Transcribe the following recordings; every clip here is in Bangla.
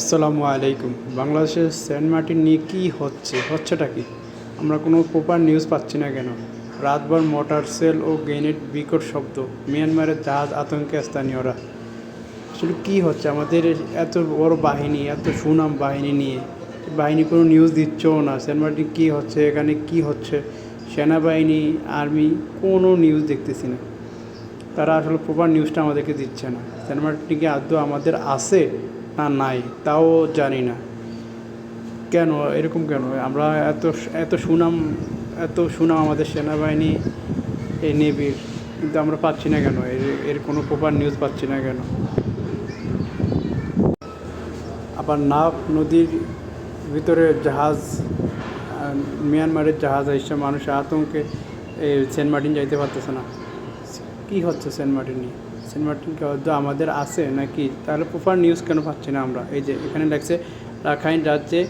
আসসালামু আলাইকুম। বাংলাদেশের সেন্ট মার্টিন নিয়ে কী হচ্ছে? হচ্ছেটা কি? আমরা কোনো প্রপার নিউজ পাচ্ছি না কেন? রাতভর মোটর সেল ও গ্রেনেড বিকট শব্দ। মিয়ানমারের জাহাজ আতঙ্কে স্থানীয়রা। আসলে কী হচ্ছে? আমাদের এত বড় বাহিনী, এত সুনাম বাহিনী নিয়ে বাহিনী কোনো নিউজ দিচ্ছেও না। সেন্ট মার্টিন কী হচ্ছে? এখানে কী হচ্ছে? সেনাবাহিনী, আর্মি কোনো নিউজ দেখতেছি না। তারা আসলে প্রপার নিউজটা আমাদেরকে দিচ্ছে না। সেন্ট মার্টিন কি আদৌ আমাদের আছে? না, নাই, তাও জানি না। কেন, এরকম কেন? আমরা এত এত সুনাম এত সুনাম আমাদের সেনাবাহিনী এই নেভির, কিন্তু আমরা পাচ্ছি না কেন? এর এর কোনো প্রপার নিউজ পাচ্ছি না কেন? আবার নাফ নদীর ভিতরে জাহাজ মিয়ানমারের জাহাজ এসে মানুষ আতঙ্কে এই সেন্ট মার্টিন যাইতে পারতেছে না। কী হচ্ছে সেন্ট মার্টিন নিয়ে? সেন্ট মার্টিন হয়তো আমাদের আছে নাকি? তাহলে প্রপার নিউজ কেন পাচ্ছি না আমরা? এই যে এখানে লাগছে রাখাইন রাজ্যে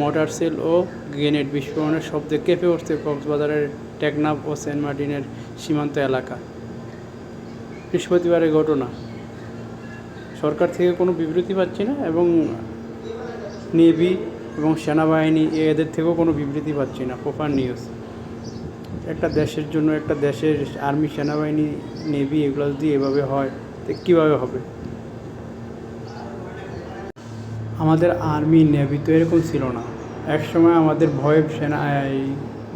মোটর সেল ও গ্রেনেড বিস্ফোরণের শব্দে কেঁপে উঠছে কক্সবাজারের টেকনাফ ও সেন্ট মার্টিনের সীমান্ত এলাকা। বৃহস্পতিবারের ঘটনা। সরকার থেকে কোনো বিবৃতি পাচ্ছি না এবং নেভি এবং সেনাবাহিনী এদের থেকেও কোনো বিবৃতি পাচ্ছি না, প্রপার নিউজ একটা দেশের জন্য, একটা দেশের আর্মি, সেনাবাহিনী, নেভি এগুলো যদি এভাবে হয়, তো কীভাবে হবে? আমাদের আর্মি, নেভি তো এরকম ছিল না। একসময় আমাদের ভয়ে সেনা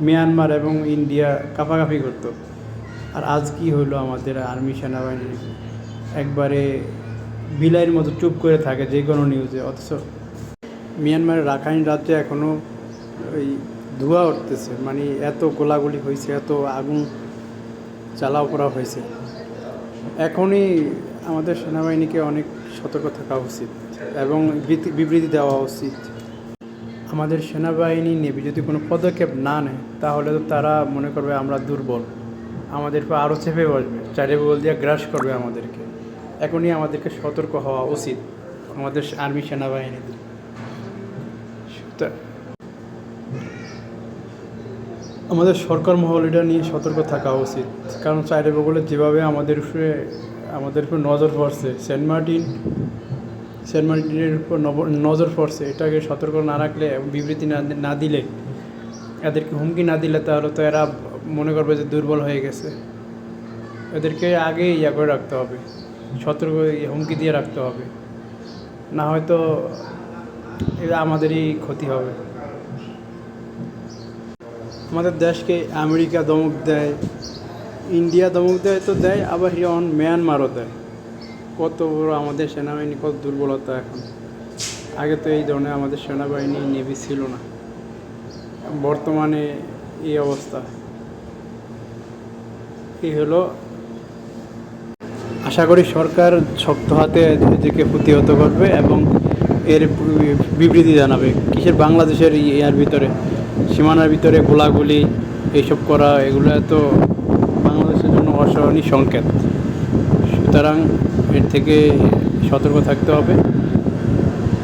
মিয়ানমার এবং ইন্ডিয়া কাপাকাপি করতো। আর আজ কি হলো আমাদের আর্মি, সেনাবাহিনী? একবারে বিলাইয়ের মতো চুপ করে থাকে যে কোনো নিউজে অথচ মিয়ানমারের রাখাইন রাজ্যে এখনও ওই ধোঁয়া উঠতেছে মানে এত গোলাগুলি হয়েছে, এত আগুন জ্বালাও করা হয়েছে। এখনই আমাদের সেনাবাহিনীকে অনেক সতর্ক থাকা উচিত এবং বিবৃতি- দেওয়া উচিত। আমাদের সেনাবাহিনী নেভি যদি কোনো পদক্ষেপ না নেয়, তাহলে তো তারা মনে করবে আমরা দুর্বল। আমাদের উপর আরও চেপে বসবে চারে বল দিয়ে গ্রাস করবে আমাদেরকে। এখনই আমাদেরকে সতর্ক হওয়া উচিত, আমাদের আর্মি সেনাবাহিনীদের তা- আমাদের সরকার মহল এটা নিয়ে সতর্ক থাকা উচিত। কারণ চাইরে বগলে যেভাবে আমাদের উপরে, আমাদের উপর নজর পড়ছে, সেন্ট মার্টিন, সেন্ট মার্টিনের উপর নজর পড়ছে, এটাকে সতর্ক না রাখলে বিবৃতি না না দিলে, এদেরকে হুমকি না দিলে তাহলে তো এরা মনে করবে যে দুর্বল হয়ে গেছে। এদেরকে আগে ইয়া করে রাখতে হবে, সতর্ক হুমকি দিয়ে রাখতে হবে। না হয়তো এটা আমাদেরই ক্ষতি হবে। আমাদের দেশকে আমেরিকা দমক দেয়, ইন্ডিয়া দমক দেয় তো দেয়, আবার হিরন মিয়ানমারও দেয়। কত বড় আমাদের সেনাবাহিনী, কত দুর্বলতা এখন। আগে তো এই ধরনের আমাদের সেনাবাহিনী নেভি ছিল না। বর্তমানে এই অবস্থা। এই হলো। আশা করি সরকার শক্ত হাতে নিজেকে প্রতিহত করবে এবং এর বিবৃতি জানাবে। কিসের বাংলাদেশের ইয়ার ভিতরে? সীমানার ভিতরে গোলাগুলি এইসব করা, এগুলো তো বাংলাদেশের জন্য অসহনীয় সংকেত। সুতরাং এর থেকে সতর্ক থাকতে হবে।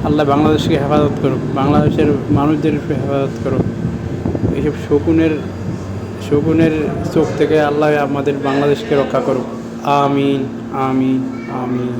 আল্লাহ বাংলাদেশকে হেফাজত করুক, বাংলাদেশের মানুষদের হেফাজত করুক। এইসব শকুনের শকুনের চোখ থেকে আল্লাহ আমাদের বাংলাদেশকে রক্ষা করুক। আমিন আমিন আমিন।